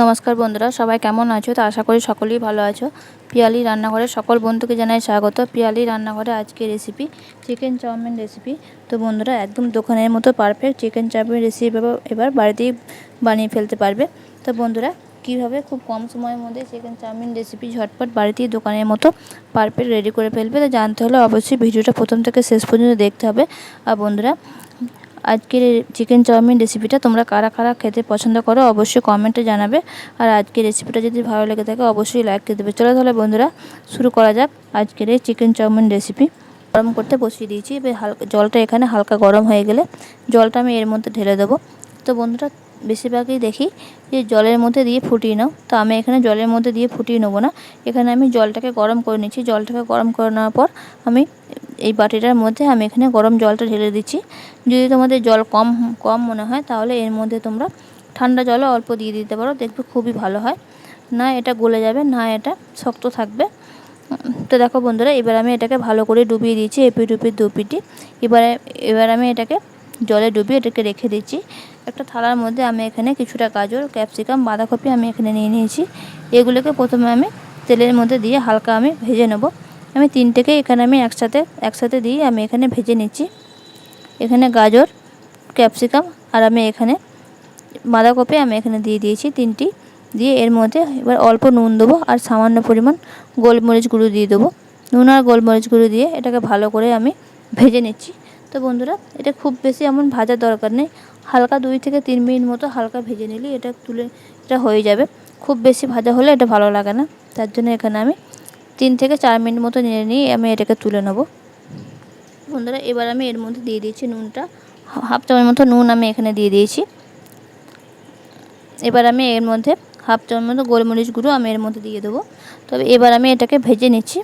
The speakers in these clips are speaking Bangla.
নমস্কার বন্ধুরা, সবাই কেমন আছো? তো আশা করি সকলেই ভালো আছো। পিয়ালি রান্নাঘরে সকল বন্ধুকে জানাই স্বাগত। পিয়ালি রান্নাঘরে আজকে রেসিপি চিকেন চাউমিন রেসিপি তো বন্ধুরা, একদম দোকানের মতো পারফেক্ট চিকেন চাউমিন রেসিপি এবার বাড়িতেই বানিয়ে ফেলতে পারবে। তো বন্ধুরা, কীভাবে খুব কম সময়ের মধ্যে চিকেন চাউমিন রেসিপি ঝটপট বাড়িতেই দোকানের মতো পারফেক্ট রেডি করে ফেলবে, তো জানতে হলে অবশ্যই ভিডিওটা প্রথম থেকে শেষ পর্যন্ত দেখতে হবে। আর বন্ধুরা আজকের চিকেন চাউমিন রেসিপিটা তোমরা কারা কারা খেতে পছন্দ করো অবশ্যই কমেন্টে জানাবে। আর আজকের রেসিপিটা যদি ভালো লেগে থাকে অবশ্যই লাইক করে দেবে। চলো তাহলে বন্ধুরা, শুরু করা যাক আজকের এই চিকেন চাউমিন রেসিপি গরম করতে বসিয়ে দিয়েছি, এবার হালকা জলটা এখানে হালকা গরম হয়ে গেলে জলটা আমি এর মধ্যে ঢেলে দেবো। তো বন্ধুরা, বেশিরভাগই দেখি যে জলের মধ্যে দিয়ে ফুটিয়ে নাও। তো আমি এখানে জলের মধ্যে দিয়ে ফুটিয়ে নেব না। এখানে আমি জলটাকে গরম করে নিচ্ছি। জলটাকে গরম করে নেওয়ার পর আমি এই বাটিটার মধ্যে আমি এখানে গরম জলটা ঢেলে দিচ্ছি। যদি তোমাদের জল কম কম মনে হয়, তাহলে এর মধ্যে তোমরা ঠান্ডা জলও অল্প দিয়ে দিতে পারো, দেখবে খুবই ভালো হয়। না এটা গলে যাবে, না এটা শক্ত থাকবে। তো দেখো বন্ধুরা, এবার আমি এটাকে ভালো করে ডুবিয়ে দিয়েছি এপি ডুপি দুপিটি এবারে, এবার আমি এটাকে জলে ডুবিয়ে এটাকে রেখে দিচ্ছি। একটা থালার মধ্যে আমি এখানে কিছুটা গাজর, ক্যাপসিকাম, বাঁধাকপি আমি এখানে নিয়ে নিয়েছি। এগুলোকে প্রথমে আমি তেলের মধ্যে দিয়ে হালকা আমি ভেজে নেব। আমি তিনটেকে এখানে আমি একসাথে একসাথে দিয়ে আমি এখানে ভেজে নিচ্ছি। এখানে গাজর, ক্যাপসিকাম আর আমি এখানে বাঁধাকপি আমি এখানে দিয়ে দিয়েছি তিনটি। দিয়ে এর মধ্যে এবার অল্প নুন দেবো আর সামান্য পরিমাণ গোলমরিচ গুঁড়ো দিয়ে দেবো। নুন আর গোলমরিচ গুঁড়ো দিয়ে এটাকে ভালো করে আমি ভেজে নিচ্ছি। তো বন্ধুরা, এটা খুব বেশি এমন ভাজার দরকার নেই। হালকা দুই থেকে তিন মিনিট মতো হালকা ভেজে নিলে এটা তুলে, এটা হয়ে যাবে। খুব বেশি ভাজা হলে এটা ভালো লাগে না। তার জন্য এখানে আমি তিন থেকে চার মিনিট মতো নিয়ে নিয়ে আমি এটাকে তুলে নেব। বন্ধুরা, এবার আমি এর মধ্যে দিয়ে দিয়েছি নুনটা। হাফ চামচ মতো নুন আমি এখানে দিয়ে দিয়েছি। এবার আমি এর মধ্যে হাফ চামচ মতো গোলমরিচ গুঁড়ো আমি এর মধ্যে দিয়ে দেবো। তবে এবার আমি এটাকে ভেজে নিচ্ছি।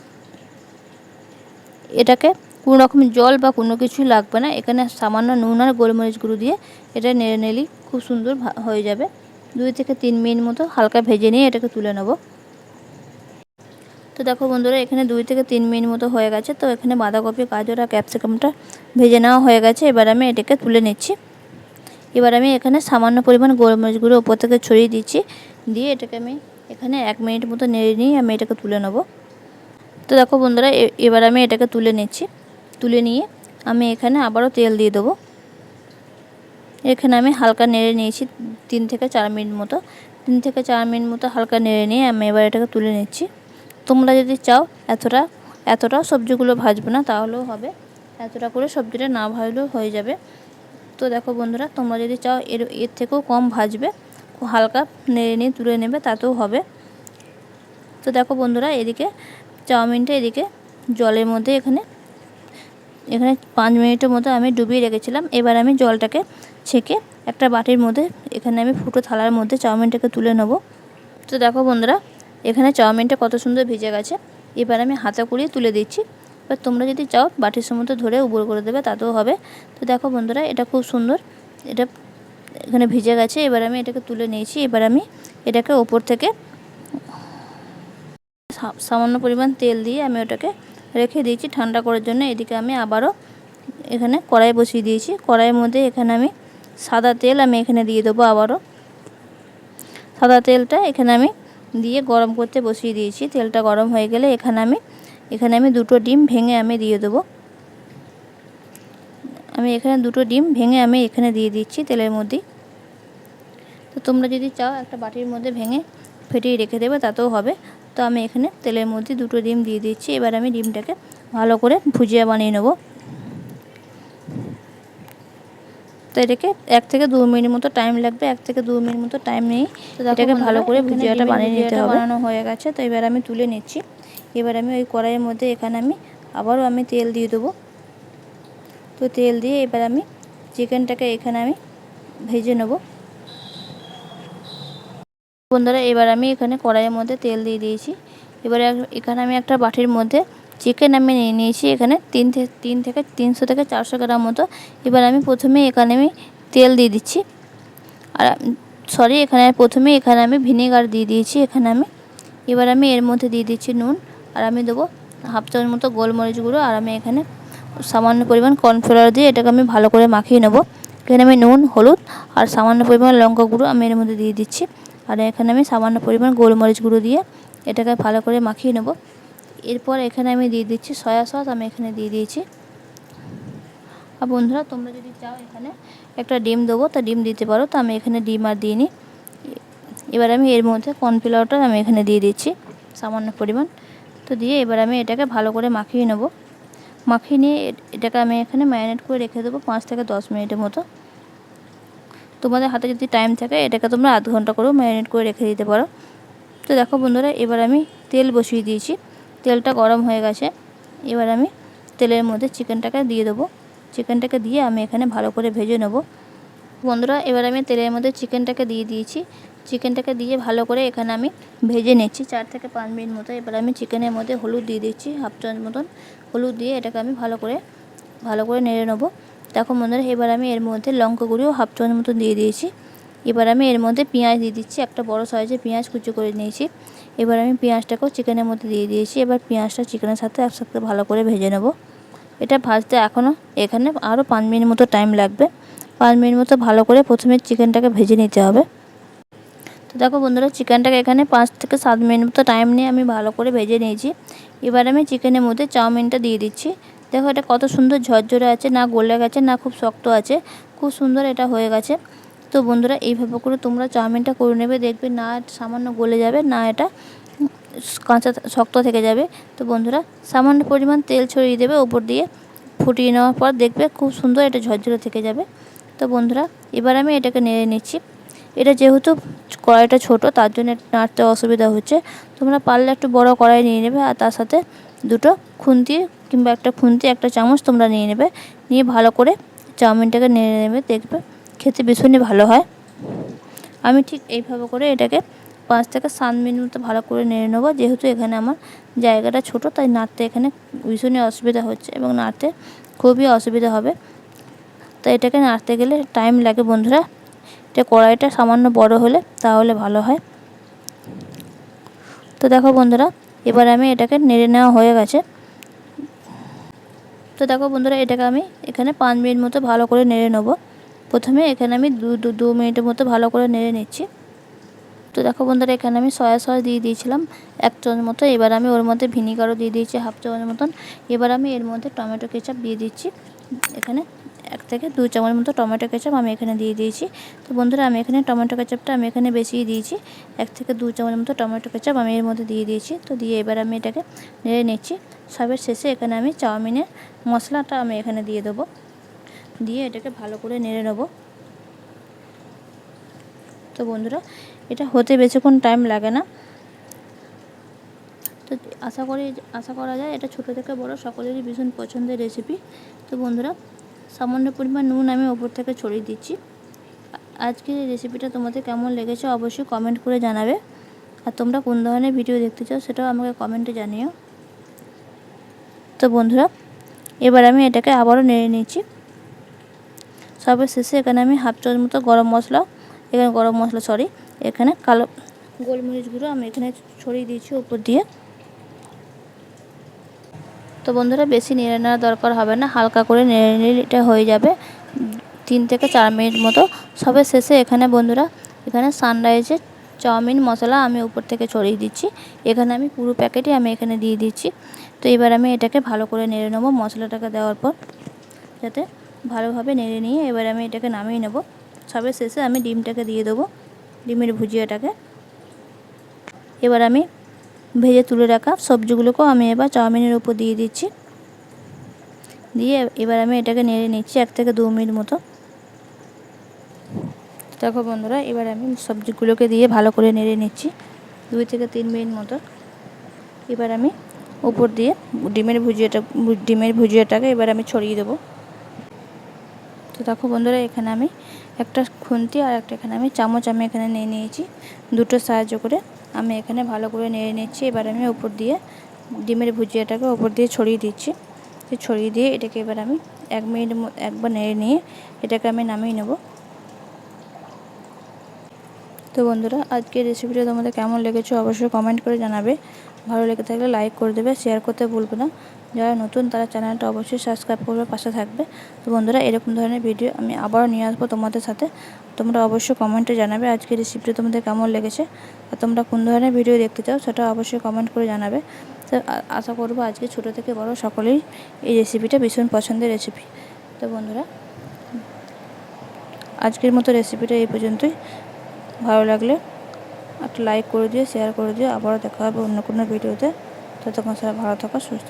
এটাকে কোনো রকম জল বা কোনো কিছুই লাগবে না। এখানে সামান্য নুন আর গোলমরিচ গুঁড়ো দিয়ে এটা নেড়ে নিলেই খুব সুন্দর হয়ে যাবে। দুই থেকে তিন মিনিট মতো হালকা ভেজে নিয়ে এটাকে তুলে নেব। তো দেখো বন্ধুরা, এখানে দুই থেকে তিন মিনিট মতো হয়ে গেছে। তো এখানে বাঁধাকপি, গাজর আর ক্যাপসিকামটা ভেজে নেওয়া হয়ে গেছে। এবার আমি এটাকে তুলে নিচ্ছি। এবার আমি এখানে সামান্য পরিমাণ গোলমরিচ গুঁড়ো ওপর থেকে ছড়িয়ে দিচ্ছি। দিয়ে এটাকে আমি এখানে এক মিনিট মতো নেড়ে নিয়ে আমি এটাকে তুলে নেব। তো দেখো বন্ধুরা এবার আমি এটাকে তুলে নিচ্ছি। তুলে নিয়ে আমি এখানে আবারও তেল দিয়ে দেবো। এখানে আমি হালকা নেড়ে নিয়েছি তিন থেকে চার মিনিট মতো। তিন থেকে চার মিনিট মতো হালকা নেড়ে নিয়ে আমি এবার এটাকে তুলে নিচ্ছি। তোমরা যদি চাও এতটা এতটাও সবজিগুলো ভাজবো না, তাহলেও হবে। এতটা করে সবজিটা না ভাজলেও হয়ে যাবে। তো দেখো বন্ধুরা, তোমরা যদি চাও এর এর থেকেও কম ভাজবে, হালকা নেড়ে নিয়ে তুলে নেবে, তাতেও হবে। তো দেখো বন্ধুরা, এদিকে চাউমিনটা এদিকে জলের মধ্যে এখানে এখানে পাঁচ মিনিটের মতো আমি ডুবিয়ে রেখেছিলাম। এবার আমি জলটাকে ছেঁকে একটা বাটির মধ্যে, এখানে আমি ফুটো থালার মধ্যে চাউমিনটাকে তুলে নেব। তো দেখো বন্ধুরা এখানে চাউমিনটা কত সুন্দর ভিজে গেছে। এবার আমি হাতা কুড়িয়ে তুলে দিচ্ছি। এবার তোমরা যদি চাও, বাটির সমুদ্র ধরে উপর করে দেবে, তাতেও হবে। তো দেখো বন্ধুরা, এটা খুব সুন্দর। এটা এখানে ভিজে গেছে। এবার আমি এটাকে তুলে নিয়েছি। এবার আমি এটাকে ওপর থেকে সামান্য পরিমাণ তেল দিয়ে আমি ওটাকে রেখে দিয়েছি ঠান্ডা করার জন্য। এদিকে আমি আবারও এখানে কড়াই বসিয়ে দিয়েছি। কড়াইয়ের মধ্যে এখানে আমি সাদা তেল আমি এখানে দিয়ে দেবো আবারও। সাদা তেলটা এখানে আমি দিয়ে গরম করতে বসিয়ে দিয়েছি। তেলটা গরম হয়ে গেলে এখানে আমি এখানে আমি দুটো ডিম ভেঙে আমি দিয়ে দেবো। আমি এখানে দুটো ডিম ভেঙে আমি এখানে দিয়ে দিচ্ছি তেলের মধ্যে। তো তোমরা যদি চাও একটা বাটির মধ্যে ভেঙে ফেটিয়ে রেখে দেবে, তাতেও হবে। তো আমি এখানে তেলের মধ্যে দুটো ডিম দিয়ে দিচ্ছি। এবার আমি ডিমটাকে ভালো করে ভুজিয়া বানিয়ে নেব। তো এটাকে এক থেকে দু মিনিট মতো টাইম লাগবে এক থেকে দু মিনিট মতো টাইম নেই। এটাকে ভালো করে ভুজিয়াটা বানিয়ে নিতে হবে। বানানো হয়ে গেছে তো এবার আমি তুলে নিচ্ছি। এবার আমি ওই কড়াইয়ের মধ্যে এখানে আমি আবারও আমি তেল দিয়ে দেবো। তো তেল দিয়ে এবার আমি চিকেনটাকে এখানে আমি ভেজে নেব। বন্ধুরা এবার আমি এখানে কড়াইয়ের মধ্যে তেল দিয়ে দিয়েছি। এবারে এখানে আমি একটা বাটির মধ্যে চিকেন আমি নিয়ে নিয়েছি এখানে তিন থেকে তিন থেকে তিনশো থেকে চারশো গ্রাম মতো। এবার আমি প্রথমে এখানে আমি তেল দিয়ে দিচ্ছি। আর সরি এখানে প্রথমে এখানে আমি ভিনেগার দিয়ে দিয়েছি এখানে আমি। এবার আমি এর মধ্যে দিয়ে দিচ্ছি নুন। আর আমি দেবো হাফ চামচ মতো গোলমরিচ গুঁড়ো। আর আমি এখানে সামান্য পরিমাণ কর্নফ্লাওয়ার দিয়ে এটাকে আমি ভালো করে মাখিয়ে নেব। এখানে আমি নুন, হলুদ আর সামান্য পরিমাণ লঙ্কা গুঁড়ো আমি এর মধ্যে দিয়ে দিচ্ছি। আর এখানে আমি সামান্য পরিমাণ গোলমরিচ গুঁড়ো দিয়ে এটাকে ভালো করে মাখিয়ে নেব। এরপর এখানে আমি দিয়ে দিচ্ছি সয়া সস, আমি এখানে দিয়ে দিয়েছি। আর বন্ধুরা, তোমরা যদি চাও এখানে একটা ডিম দেবো, তা ডিম দিতে পারো, তো আমি এখানে ডিম আর দিইনি। এবার আমি এর মধ্যে কর্নফ্লাওয়ারটা আমি এখানে দিয়ে দিচ্ছি, সামান্য পরিমাণ। তো দিয়ে এবার আমি এটাকে ভালো করে মাখিয়ে নেব। মাখিয়ে নিয়ে এটাকে আমি এখানে ম্যারিনেট করে রেখে দেবো পাঁচ থেকে দশ মিনিটের মতো। তোমাদের হাতে যদি টাইম থাকে, এটাকে তোমরা আধ ঘণ্টা করেও ম্যারিনেট করে রেখে দিতে পারো। তো দেখো বন্ধুরা, এবার আমি তেল বসিয়ে দিয়েছি। তেলটা গরম হয়ে গেছে। এবার আমি তেলের মধ্যে চিকেনটাকে দিয়ে দেবো। চিকেনটাকে দিয়ে আমি এখানে ভালো করে ভেজে নেব। বন্ধুরা, এবার আমি তেলের মধ্যে চিকেনটাকে দিয়ে দিয়েছি। চিকেনটাকে দিয়ে ভালো করে এখানে আমি ভেজে নিচ্ছি চার থেকে পাঁচ মিনিট মতো। এবার আমি চিকেনের মধ্যে হলুদ দিয়ে দিচ্ছি হাফ চামচ মতন। হলুদ দিয়ে এটাকে আমি ভালো করে ভালো করে নেড়ে নেব। দেখো বন্ধুরা, এবার আমি এর মধ্যে লঙ্কা গুঁড়িও হাফ চামচ মতো দিয়ে দিয়েছি। এবার আমি এর মধ্যে পেঁয়াজ দিয়ে দিচ্ছি, একটা বড় সাইজের পেঁয়াজ কুচি করে নিয়েছি। এবার আমি পেঁয়াজটাকেও চিকেনের মধ্যে দিয়ে দিয়েছি, এবার পেঁয়াজটা চিকেনের সাথে একসাথে ভালো করে ভেজে নেব। এটা ভাজতে এখনও এখানে আরও পাঁচ মিনিট মতো টাইম লাগবে। পাঁচ মিনিট মতো ভালো করে প্রথমে চিকেনটাকে ভেজে নিতে হবে। তো দেখো বন্ধুরা, চিকেনটাকে এখানে পাঁচ থেকে সাত মিনিট মতো টাইম নিয়ে আমি ভালো করে ভেজে নিয়েছি। এবার আমি চিকেনের মধ্যে চাউমিনটা দিয়ে দিচ্ছি। দেখো এটা কত সুন্দর ঝরঝরে আছে, না গলে গেছে, না খুব শক্ত আছে, খুব সুন্দর এটা হয়ে গেছে। তো বন্ধুরা, এইভাবে করে তোমরা চাউমিনটা করে নেবে। দেখবে না, সামান্য গলে যাবে, না এটা কাঁচা শক্ত থেকে যাবে। তো বন্ধুরা, সামান্য পরিমাণ তেল ছড়িয়ে দেবে ওপর দিয়ে। ফুটিয়ে নেওয়ার পর দেখবে খুব সুন্দর এটা ঝরঝরে থেকে যাবে। তো বন্ধুরা, এবার আমি এটাকে নেড়ে নিচ্ছি। এটা যেহেতু কড়াইটা ছোট, তার জন্য নাড়তে অসুবিধা হচ্ছে। তোমরা পারলে একটু বড় কড়াই নিয়ে নেবে আর তার সাথে দুটো খুন্তি কিংবা একটা খুন্তি, একটা চামচ তোমরা নিয়ে নেবে। নিয়ে ভালো করে চাউমিনটাকে নেড়ে নেবে, দেখবে খেতে ভীষণই ভালো হয়। আমি ঠিক এইভাবে করে এটাকে পাঁচ থেকে সাত মিনিট মতো ভালো করে নেড়ে নেব। যেহেতু এখানে আমার জায়গাটা ছোট, তাই নাড়তে এখানে ভীষণই অসুবিধা হচ্ছে এবং নাড়তে খুবই অসুবিধা হবে। তাই এটাকে নাড়তে গেলে টাইম লাগে বন্ধুরা। এটা কড়াইটা সামান্য বড় হলে তাহলে ভালো হয়। তো দেখো বন্ধুরা, এবার আমি এটাকে নেড়ে নেওয়া হয়ে গেছে। তো দেখো বন্ধুরা, এটাকে আমি এখানে পাঁচ মিনিট মতো ভালো করে নেড়ে নেব। প্রথমে এখানে আমি দু দু মিনিটের মতো ভালো করে নেড়ে নিচ্ছি। তো দেখো বন্ধুরা, এখানে আমি সয়া সস দিয়ে দিয়েছিলাম এক চামচ মতো। এবার আমি ওর মধ্যে ভিনিগারও দিয়ে দিয়েছি হাফ চামচ মতন। এবার আমি এর মধ্যে টমেটো কেচাপ দিয়ে দিচ্ছি। এখানে এক থেকে দু চামচ মতো টমেটো কেচাপ আমি এখানে দিয়ে দিয়েছি। তো বন্ধুরা, আমি এখানে টমেটো কেচাপটা আমি এখানে বেশিই দিয়েছি। এক থেকে দু চামচ মতো টমেটো কেচাপ আমি এর মধ্যে দিয়ে দিয়েছি। তো দিয়ে এবার আমি এটাকে নেড়ে নিচ্ছি। সবের শেষে এখানে আমি চাউমিনের মশলাটা আমি এখানে দিয়ে দেবো। দিয়ে এটাকে ভালো করে নেড়ে নেব। তো বন্ধুরা, এটা হতে বেশিক্ষণ টাইম লাগে না। তো আশা করি, আশা করা যায় এটা ছোটো থেকে বড় সকলেরই ভীষণ পছন্দের রেসিপি তো বন্ধুরা, সামান্য পরিমাণ নুন আমি ওপর থেকে ছড়িয়ে দিচ্ছি। আজকের এই রেসিপিটা তোমাদের কেমন লেগেছে অবশ্যই কমেন্ট করে জানাবে। আর তোমরা কোন ধরনের ভিডিও দেখতে চাও সেটাও আমাকে কমেন্টে জানিও। তো বন্ধুরা, এবার আমি এটাকে আবারও নেড়ে নিচ্ছি। সবের শেষে এখানে আমি হাফ চামচ মতো গরম মশলা, এখানে গরম মশলা সরি এখানে কালো গোলমরিচ গুঁড়ো আমি এখানে ছড়িয়ে দিয়েছি উপর দিয়ে। তো বন্ধুরা, বেশি নেড়ে নেওয়ার দরকার হবে না, হালকা করে নেড়ে নিলে এটা হয়ে যাবে। তিন থেকে চার মিনিট মতো সবের শেষে এখানে বন্ধুরা, এখানে সানরাইজের চাউমিন মশলা আমি উপর থেকে ছড়িয়ে দিচ্ছি। এখানে আমি পুরো প্যাকেটই আমি এখানে দিয়ে দিচ্ছি। তো এবার আমি এটাকে ভালো করে নেড়ে নেব মশলাটাকে দেওয়ার পর, যাতে ভালোভাবে নেড়ে নিয়ে এবার আমি এটাকে নামিয়ে নেব। সবের শেষে আমি ডিমটাকে দিয়ে দেবো, ডিমের ভুজিয়াটাকে। এবার আমি ভেজে তুলে রাখা সবজিগুলোকেও আমি এবার চাউমিনের উপর দিয়ে দিচ্ছি। দিয়ে এবার আমি এটাকে নেড়ে নিচ্ছি এক থেকে দু মিনিট মতো। দেখো বন্ধুরা, এবার আমি সবজিগুলোকে দিয়ে ভালো করে নেড়ে নিচ্ছি দুই থেকে তিন মিনিট মতো। এবার আমি উপর দিয়ে ডিমের ভুজিয়াটা, ডিমের ভুজিয়াটাকে এবার আমি ছড়িয়ে দেবো। তো দেখো বন্ধুরা, এখানে আমি একটা খুন্তি আর একটা এখানে আমি চামচ আমি এখানে নিয়ে নিয়েছি। দুটো সাহায্য করে আমি এখানে ভালো করে নিয়ে নিচ্ছি। এবার আমি উপর দিয়ে ডিমের ভুজিয়াটাকে ওপর দিয়ে ছড়িয়ে দিচ্ছি। ছড়িয়ে দিয়ে এটাকে এবার আমি এক মিনিট একবার নেড়ে নিয়ে এটাকে আমি নামিয়ে নেব। তো বন্ধুরা, আজকের রেসিপিটা তোমাদের কেমন লেগেছে অবশ্যই কমেন্ট করে জানাবে। ভালো লেগে থাকলে লাইক করে দেবে শেয়ার করতে ভুলবে না। যারা নতুন, তারা চ্যানেলটা অবশ্যই সাবস্ক্রাইব করবে, পাশে থাকবে। তো বন্ধুরা, এরকম ধরনের ভিডিও আমি আবারও নিয়ে আসব তোমাদের সাথে। তোমরা অবশ্যই কমেন্টে জানাবে আজকের রেসিপিটা তোমাদের কেমন লেগেছে। আর তোমরা কোন ধরনের ভিডিও দেখতে চাও, সেটা অবশ্যই কমেন্ট করে জানাবে। তো আশা করব আজকে ছোটো থেকে বড় সকলেই এই রেসিপিটা ভীষণ পছন্দের রেসিপি তো বন্ধুরা, আজকের মতো রেসিপিটা এই পর্যন্তই। ভালো লাগলে একটা লাইক করে দিও শেয়ার করে দিও। আবারও দেখা হবে অন্য কোনো ভিডিওতে ততক্ষণ সবাই ভালো থাকা, সুস্থ